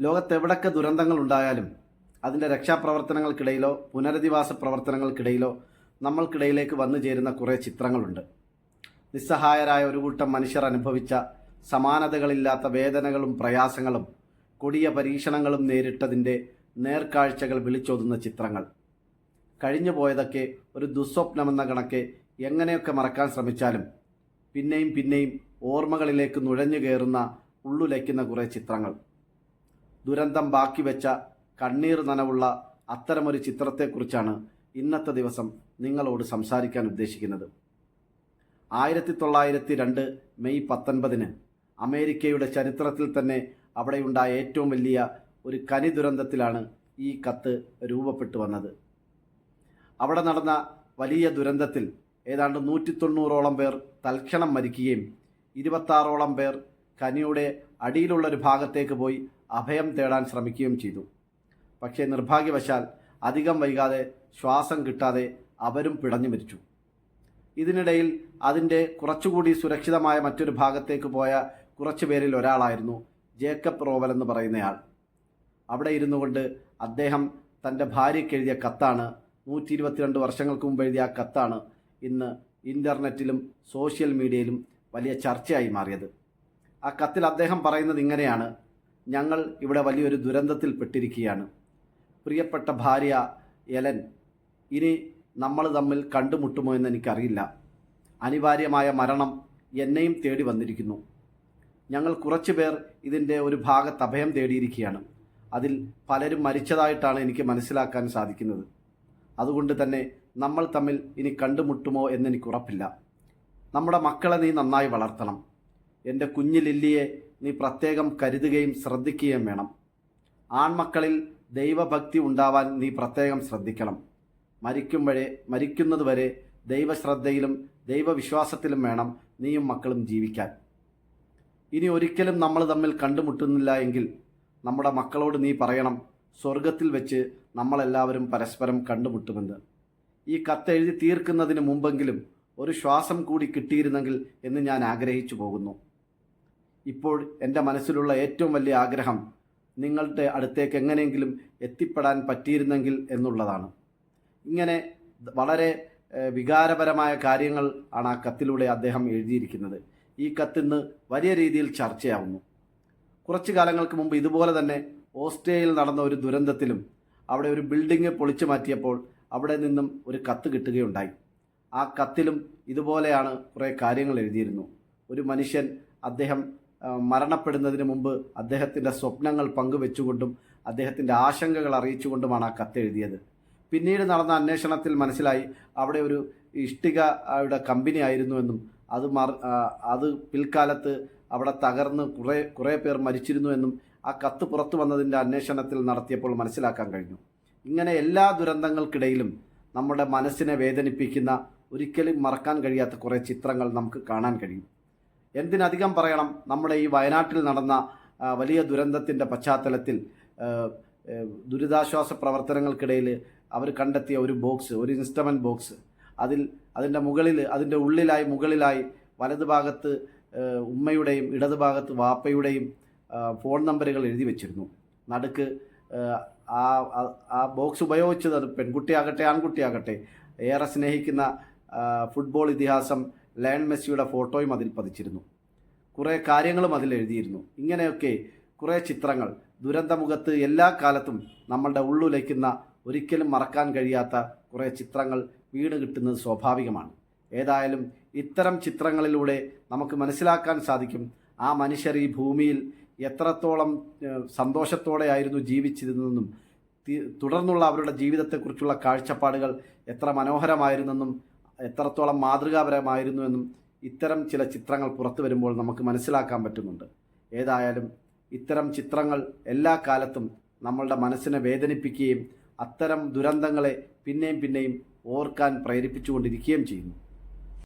ലോകത്തെവിടൊക്കെ ദുരന്തങ്ങൾ ഉണ്ടായാലും അതിന്റെ രക്ഷാപ്രവർത്തനങ്ങൾക്കിടയിലോ പുനരധിവാസ പ്രവർത്തനങ്ങൾക്കിടയിലോ നമ്മൾക്കിടയിലേക്ക് വന്നു ചേരുന്ന കുറേ ചിത്രങ്ങളുണ്ട്. നിസ്സഹായരായ ഒരു കൂട്ടം മനുഷ്യർ അനുഭവിച്ച സമാനതകളില്ലാത്ത വേദനകളും പ്രയാസങ്ങളും കൊടിയ പരീക്ഷണങ്ങളും നേരിട്ടതിന്റെ നേർക്കാഴ്ചകൾ വിളിച്ചോതുന്ന ചിത്രങ്ങൾ. കഴിഞ്ഞു പോയതൊക്കെ ഒരു ദുസ്വപ്നമെന്ന കണക്കെ എങ്ങനെയൊക്കെ മറക്കാൻ ശ്രമിച്ചാലും പിന്നെയും പിന്നെയും ഓർമ്മകളിലേക്ക് നുഴഞ്ഞു കയറുന്ന ഉള്ളുലയ്ക്കുന്ന കുറേ ചിത്രങ്ങൾ. ദുരന്തം ബാക്കി വെച്ച കണ്ണീർ നനവുള്ള അത്തരമൊരു ചിത്രത്തെക്കുറിച്ചാണ് ഇന്നത്തെ ദിവസം നിങ്ങളോട് സംസാരിക്കാൻ ഉദ്ദേശിക്കുന്നത്. ആയിരത്തി തൊള്ളായിരത്തി രണ്ട് മെയ് പത്തൊൻപതിന് അമേരിക്കയുടെ ചരിത്രത്തിൽ തന്നെ അവിടെയുണ്ടായ ഏറ്റവും വലിയ ഒരു കനി ദുരന്തത്തിലാണ് ഈ കത്ത് രൂപപ്പെട്ടു വന്നത്. അവിടെ നടന്ന വലിയ ദുരന്തത്തിൽ ഏതാണ്ട് നൂറ്റി തൊണ്ണൂറോളം പേർ തൽക്ഷണം മരിക്കുകയും ഇരുപത്താറോളം പേർ കനിയുടെ അടിയിലുള്ള ഒരു ഭാഗത്തേക്ക് പോയി അഭയം തേടാൻ ശ്രമിക്കുകയും ചെയ്തു. പക്ഷേ നിർഭാഗ്യവശാൽ അധികം വൈകാതെ ശ്വാസം കിട്ടാതെ അവരും പിടഞ്ഞു മരിച്ചു. ഇതിനിടയിൽ അതിന്റെ കുറച്ചുകൂടി സുരക്ഷിതമായ മറ്റൊരു ഭാഗത്തേക്ക് പോയ കുറച്ചു പേരിൽ ഒരാളായിരുന്നു ജേക്കബ് റോവൽ എന്ന് പറയുന്നയാൾ. അവിടെ ഇരുന്നു കൊണ്ട് അദ്ദേഹം തന്റെ ഭാര്യയ്ക്ക് എഴുതിയ കത്താണ് നൂറ്റി ഇരുപത്തിരണ്ട് വർഷങ്ങൾക്ക് മുമ്പ് എഴുതിയ കത്താണ് ഇന്ന് ഇന്റർനെറ്റിലും സോഷ്യൽ മീഡിയയിലും വലിയ ചർച്ചയായി മാറിയത്. ആ കത്തിൽ അദ്ദേഹം പറയുന്നത് ഇങ്ങനെയാണ് ഞങ്ങൾ ഇവിടെ വലിയൊരു ദുരന്തത്തിൽ പെട്ടിരിക്കുകയാണ് പ്രിയപ്പെട്ട ഭാര്യ എലൻ ഇനി നമ്മൾ തമ്മിൽ കണ്ടുമുട്ടുമോ എന്ന് എനിക്കറിയില്ല. അനിവാര്യമായ മരണം എന്നെയും തേടി വന്നിരിക്കുന്നു. ഞങ്ങൾ കുറച്ചു പേർ ഇതിന്റെ ഒരു ഭാഗത്ത് അഭയം തേടിയിരിക്കുകയാണ്. അതിൽ പലരും മരിച്ചതായിട്ടാണ് എനിക്ക് മനസ്സിലാക്കാൻ സാധിക്കുന്നത്. അതുകൊണ്ട് തന്നെ നമ്മൾ തമ്മിൽ ഇനി കണ്ടുമുട്ടുമോ എന്നെനിക്ക് ഉറപ്പില്ല. നമ്മുടെ മക്കളെ നീ നന്നായി വളർത്തണം. എന്റെ കുഞ്ഞു ലില്ലിയെ നീ പ്രത്യേകം കരുതുകയും ശ്രദ്ധിക്കുകയും വേണം. ആൺമക്കളിൽ ദൈവഭക്തി ഉണ്ടാവാൻ നീ പ്രത്യേകം ശ്രദ്ധിക്കണം. മരിക്കുമ്പോഴേ മരിക്കുന്നതുവരെ ദൈവശ്രദ്ധയിലും ദൈവവിശ്വാസത്തിലും വേണം നീയും മക്കളും ജീവിക്കാൻ. ഇനി ഒരിക്കലും നമ്മൾ തമ്മിൽ കണ്ടുമുട്ടുന്നില്ല എങ്കിൽ നമ്മുടെ മക്കളോട് നീ പറയണം സ്വർഗത്തിൽ വെച്ച് നമ്മളെല്ലാവരും പരസ്പരം കണ്ടുമുട്ടുമെന്ന്. ഈ കത്തെഴുതി തീർക്കുന്നതിന് മുമ്പെങ്കിലും ഒരു ശ്വാസം കൂടി കിട്ടിയിരുന്നെങ്കിൽ എന്ന് ഞാൻ ആഗ്രഹിച്ചു പോകുന്നു. ഇപ്പോൾ എന്റെ മനസ്സിലുള്ള ഏറ്റവും വലിയ ആഗ്രഹം നിങ്ങളുടെ അടുത്തേക്ക് എങ്ങനെയെങ്കിലും എത്തിപ്പെടാൻ പറ്റിയിരുന്നെങ്കിൽ എന്നുള്ളതാണ്. ഇങ്ങനെ വളരെ വികാരപരമായ കാര്യങ്ങൾ ആണ് ആ കത്തിലൂടെ അദ്ദേഹം എഴുതിയിരിക്കുന്നത്. ഈ കത്തിന്ന് വലിയ രീതിയിൽ ചർച്ചയാവുന്നു. കുറച്ച് കാലങ്ങൾക്ക് മുമ്പ് ഇതുപോലെ തന്നെ ഓസ്ട്രേലിയയിൽ നടന്ന ഒരു ദുരന്തത്തിലും അവിടെ ഒരു ബിൽഡിംഗ് പൊളിച്ചു മാറ്റിയപ്പോൾ അവിടെ നിന്നും ഒരു കത്ത് കിട്ടുകയുണ്ടായി. ആ കത്തിലും ഇതുപോലെയാണ് കുറേ കാര്യങ്ങൾ എഴുതിയിരുന്നു. ഒരു മനുഷ്യൻ അദ്ദേഹം മരണപ്പെടുന്നതിന് മുമ്പ് അദ്ദേഹത്തിന്റെ സ്വപ്നങ്ങൾ പങ്കുവെച്ചുകൊണ്ടും അദ്ദേഹത്തിന്റെ ആശങ്കകൾ അറിയിച്ചുകൊണ്ടുമാണ് ആ കത്ത് എഴുതിയത്. പിന്നീട് നടന്ന അന്വേഷണത്തിൽ മനസ്സിലായി അവിടെ ഒരു ഇഷ്ടികയുടെ കമ്പനി ആയിരുന്നുവെന്നും അത് മറ അത് പിൽക്കാലത്ത് അവിടെ തകർന്ന് കുറേ കുറേ പേർ മരിച്ചിരുന്നു എന്നും ആ കത്ത് പുറത്തു വന്നതിന്റെ അന്വേഷണത്തിൽ നടത്തിയപ്പോൾ മനസ്സിലാക്കാൻ കഴിഞ്ഞു. ഇങ്ങനെ എല്ലാ ദുരന്തങ്ങൾക്കിടയിലും നമ്മുടെ മനസ്സിനെ വേദനിപ്പിക്കുന്ന ഒരിക്കലും മറക്കാൻ കഴിയാത്ത കുറേ ചിത്രങ്ങൾ നമുക്ക് കാണാൻ കഴിയും. എന്തിനധികം പറയണം നമ്മുടെ ഈ വയനാട്ടിൽ നടന്ന വലിയ ദുരന്തത്തിന്റെ പശ്ചാത്തലത്തിൽ ദുരിതാശ്വാസ പ്രവർത്തനങ്ങൾക്കിടയിൽ അവർ കണ്ടെത്തിയ ഒരു ബോക്സ് ഒരു ഇൻസ്ട്രുമെന്റ് ബോക്സ്. അതിൽ അതിന്റെ മുകളിൽ അതിന്റെ ഉള്ളിലായി മുകളിലായി വലതുഭാഗത്ത് ഉമ്മയുടെയും ഇടതുഭാഗത്ത് വാപ്പയുടെയും ഫോൺ നമ്പറുകൾ എഴുതി വെച്ചിരുന്നു. നടുക്ക് ആ ആ- ബോക്സ് ഉപയോഗിച്ചത് അത് പെൺകുട്ടിയാകട്ടെ ആൺകുട്ടിയാകട്ടെ ഏറെ സ്നേഹിക്കുന്ന ഫുട്ബോൾ ഇതിഹാസം ലയൺ മെസ്സിയുടെ ഫോട്ടോയും അതിൽ പതിച്ചിരുന്നു. കുറേ കാര്യങ്ങളും അതിൽ എഴുതിയിരുന്നു. ഇങ്ങനെയൊക്കെ കുറേ ചിത്രങ്ങൾ ദുരന്തമുഖത്ത് എല്ലാ കാലത്തും നമ്മളുടെ ഉള്ളുലയ്ക്കുന്ന ഒരിക്കലും മറക്കാൻ കഴിയാത്ത കുറേ ചിത്രങ്ങൾ വീണ് കിട്ടുന്നത് സ്വാഭാവികമാണ്. ഏതായാലും ഇത്തരം ചിത്രങ്ങളിലൂടെ നമുക്ക് മനസ്സിലാക്കാൻ സാധിക്കും ആ മനുഷ്യർ ഈ ഭൂമിയിൽ എത്രത്തോളം സന്തോഷത്തോടെ ആയിരുന്നു ജീവിച്ചിരുന്നതെന്നും തുടർന്നുള്ള അവരുടെ ജീവിതത്തെക്കുറിച്ചുള്ള കാഴ്ചപ്പാടുകൾ എത്ര മനോഹരമായിരുന്നെന്നും എത്രത്തോളം മാതൃകാപരമായിരുന്നു എന്നും ഇത്തരം ചില ചിത്രങ്ങൾ പുറത്തു വരുമ്പോൾ നമുക്ക് മനസ്സിലാക്കാൻ പറ്റുന്നുണ്ട്. ഏതായാലും ഇത്തരം ചിത്രങ്ങൾ എല്ലാ കാലത്തും നമ്മളുടെ മനസ്സിനെ വേദനിപ്പിക്കുകയും അത്തരം ദുരന്തങ്ങളെ പിന്നെയും പിന്നെയും ഓർക്കാൻ പ്രേരിപ്പിച്ചുകൊണ്ടിരിക്കുകയും ചെയ്യുന്നു.